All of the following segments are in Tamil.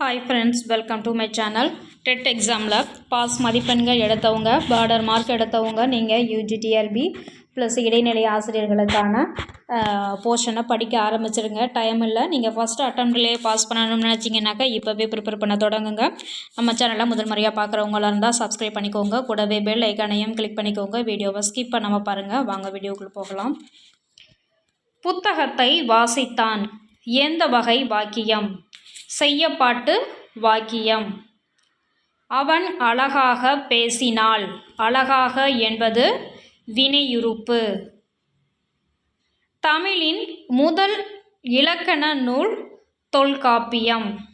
Hi friends welcome to my channel TET எக்ஸாமில் பாஸ் மதிப்பெண்கள் எடுத்தவங்க பார்டர் மார்க் எடுத்தவங்க நீங்கள் யூஜிடிஆர்பி ப்ளஸ் இடைநிலை ஆசிரியர்களுக்கான போர்ஷனை படிக்க ஆரம்பிச்சிருங்க. டைம் இல்லை. நீங்கள் ஃபஸ்ட்டு அட்டம்ப்ட்லேயே பாஸ் பண்ணணும்னு நினச்சிங்கனாக்கா இப்போவே ப்ரிப்பேர் பண்ண தொடங்குங்க. நம்ம சேனலை முதல் முறையாக பார்க்குறவங்களா இருந்தால் சப்ஸ்கிரைப் பண்ணிக்கோங்க. கூடவே பெல் ஐக்கானையும் கிளிக் பண்ணிக்கோங்க. வீடியோவை ஸ்கிப் பண்ணாமல் பாருங்கள் வாங்க வீடியோக்குள்ளே போகலாம். புத்தகத்தை வாசித்தான். எந்த வகை வாக்கியம்? செய்யப்பாட்டு வாக்கியம். அவன் அழகாக பேசினாள். அழகாக என்பது வினையுறுப்பு. தமிழின் முதல் இலக்கண நூல் தொல்காப்பியம்.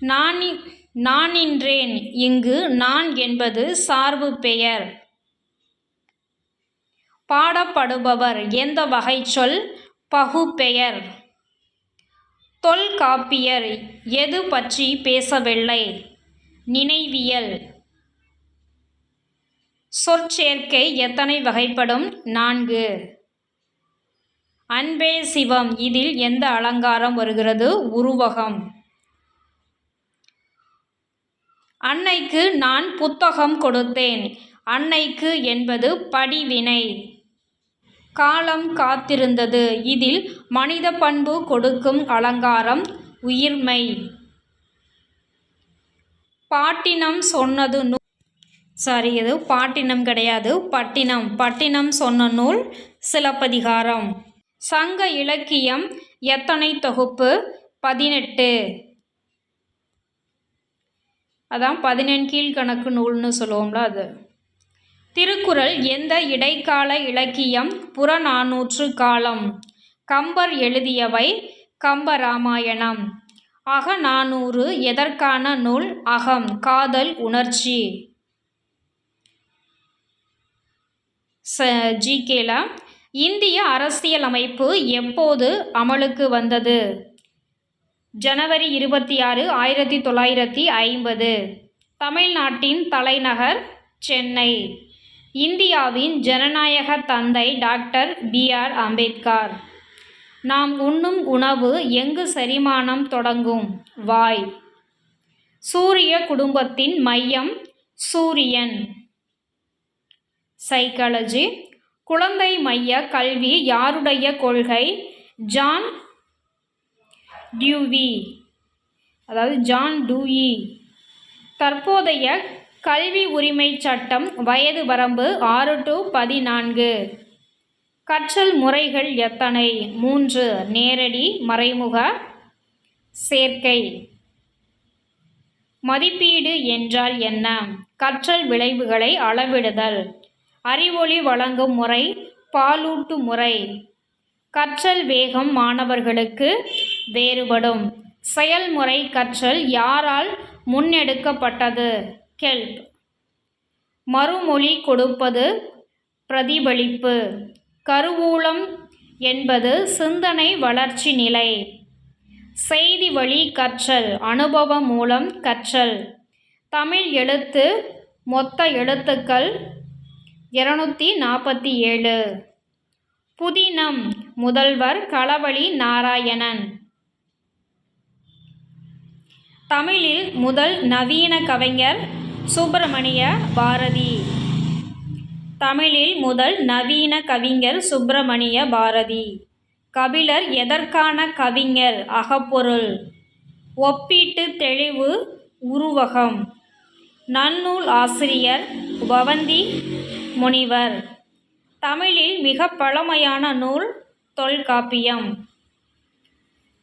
நானி நானின்றேன். இங்கு நான் என்பது சார்பு பெயர். பாடப்படுபவர் எந்த வகை சொல் பகுப்பெயர். தொல்காப்பியர் எது பற்றி பேசவில்லை? நினைவியல். சொற்சேர்க்கை எத்தனை வகைப்படும்? நான்கு. அன்பே சிவம் இதில் எந்த அலங்காரம் வருகிறது? உருவகம். அன்னைக்கு நான் புத்தகம் கொடுத்தேன். அன்னைக்கு என்பது படிவினை. காலம் காத்திருந்தது. இதில் மனித பண்பு கொடுக்கும் அலங்காரம் உயிர்மை. பாட்டினம் சொன்னது நூல். சாரி இது பாட்டினம் கிடையாது. பட்டினம். பட்டினம் சொன்ன நூல் சிலப்பதிகாரம். சங்க இலக்கியம் எத்தனை தொகுப்பு? பதினெட்டு. அதான் பதினெண் கீழ்கணக்கு நூல்னு சொல்லுவோம்ல அது. திருக்குறள் எந்த இடைக்கால இலக்கியம்? புறநானூற்று காலம். கம்பர் எழுதியவை கம்பராமாயணம். அகநானூறு எதற்கான நூல்? அகம் காதல் உணர்ச்சி. ச ஜிகேல இந்திய அரசியலமைப்பு எப்போது அமலுக்கு வந்தது? ஜனவரி இருபத்தி ஆறு ஆயிரத்தி தொள்ளாயிரத்தி ஐம்பது. தமிழ்நாட்டின் தலைநகர் சென்னை. இந்தியாவின் ஜனநாயக தந்தை டாக்டர் பி ஆர் அம்பேத்கர். நாம் உண்ணும் உணவு எங்கு செரிமானம் தொடங்கும்? வாய். சூரிய குடும்பத்தின் மையம் சூரியன். சைக்காலஜி. குழந்தை மைய கல்வி யாருடைய கொள்கை? John Dewey. அதாவது ஜான் டூயி தற்போதைய கல்வி உரிமை சட்டம் வயது வரம்பு ஆறு டு பதினான்கு. கற்றல் முறைகள் எத்தனை? மூன்று. நேரடி மறைமுக சேர்க்கை. மதிப்பீடு என்றால் என்ன? கற்றல் விளைவுகளை அளவிடுதல். அறிவொளி வழங்கும் முறை பாலூட்டு முறை. கற்றல் வேகம் மாணவர்களுக்கு வேறுபடும். செயல்முறை கற்றல் யாரால் முன்னெடுக்கப்பட்டது? கெல்ப் மறுமொழி கொடுப்பது பிரதிபலிப்பு. கருவூலம் என்பது சிந்தனை வளர்ச்சி நிலை. செய்தி வழி கற்றல் அனுபவம் மூலம் கற்றல். தமிழ் எழுத்து மொத்த எழுத்துக்கள் இருநூற்றி நாற்பத்தி ஏழு புதினம் முதல்வர் களவழி நாராயணன். தமிழில் முதல் நவீன கவிஞர் சுப்பிரமணிய பாரதி. தமிழில் முதல் நவீன கவிஞர் சுப்பிரமணிய பாரதி. கபிலர் எதற்கான கவிஞர்? அகப்பொருள். ஒப்பீட்டு தெளிவு உருவகம். நன்னூல் ஆசிரியர் பவந்தி முனிவர். தமிழில் மிக பழமையான நூல் தொல்காப்பியம்.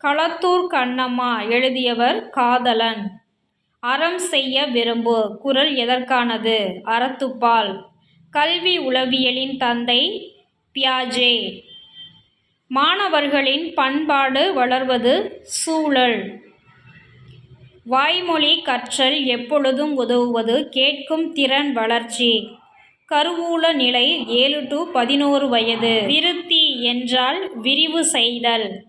களத்தூர் கண்ணம்மா எழுதியவர் காதலன். அறம் செய்ய விரும்பு. குரல் எதற்கானது? அறத்துப்பால். கல்வி உளவியலின் தந்தை பியாஜே. மாணவர்களின் பண்பாடு வளர்வது சூழல். வாய்மொழி கற்றல் எப்பொழுதும் உதவுவது கேட்கும் திறன் வளர்ச்சி. கருவூல நிலை ஏழு டு பதினோரு வயது. விருத்தி என்றால் விரிவு செய்தல்.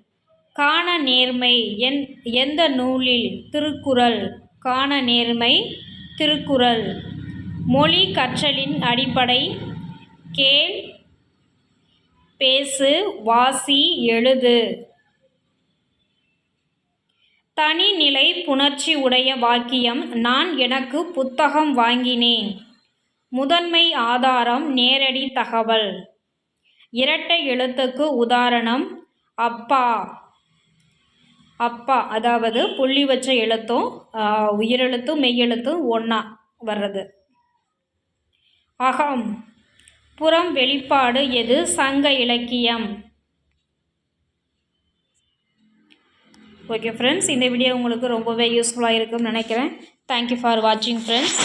காண நேர்மை என் எந்த நூலில்? திருக்குறள். காண நேர்மை திருக்குறள். மொழி கற்றலின் அடிப்படை கேள் பேசு வாசி எழுது. தனிநிலை புணர்ச்சி உடைய வாக்கியம் நான் எனக்கு புத்தகம் வாங்கினேன். முதன்மை ஆதாரம் நேரடி தகவல். இரட்டை எழுத்துக்கு உதாரணம் அப்பா. அப்பா அதாவது புள்ளி வச்ச எழுத்தும் உயிரெழுத்தும் மெய்யெழுத்தும் ஒன்றா வர்றது. அகம் புறம் வெளிப்பாடு எது? சங்க இலக்கியம். ஓகே ஃப்ரெண்ட்ஸ் இந்த வீடியோ உங்களுக்கு ரொம்பவே யூஸ்ஃபுல்லாக இருக்கும்னு நினைக்கிறேன். தேங்க்யூ ஃபார் வாட்சிங் ஃப்ரெண்ட்ஸ்